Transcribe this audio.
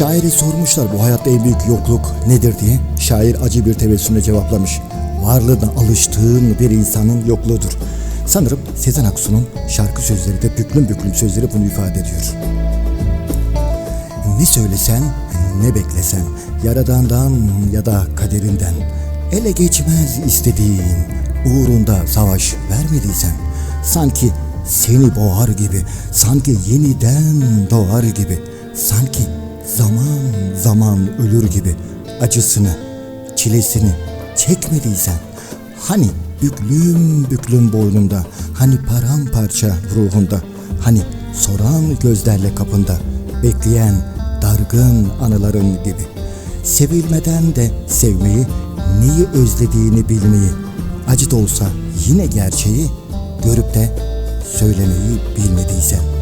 Şairi sormuşlar bu hayatta en büyük yokluk nedir diye. Şair acı bir tebessümle cevaplamış. Varlığına alıştığın bir insanın yokluğudur. Sanırım Sezen Aksu'nun şarkı sözleri de büklüm büklüm sözleri bunu ifade ediyor. Ne söylesen, ne beklesen, yaradandan ya da kaderinden, ele geçmez istediğin, uğrunda savaş vermediysen, sanki seni boğar gibi, sanki yeniden doğar gibi, sanki zaman zaman ölür gibi acısını, çilesini çekmediysen, hani büklüm büklüm boynunda, hani paramparça ruhunda, hani soran gözlerle kapında, bekleyen dargın anıların gibi. Sevilmeden de sevmeyi, neyi özlediğini bilmeyi, acı da olsa yine gerçeği görüp de söylemeyi bilmediysen.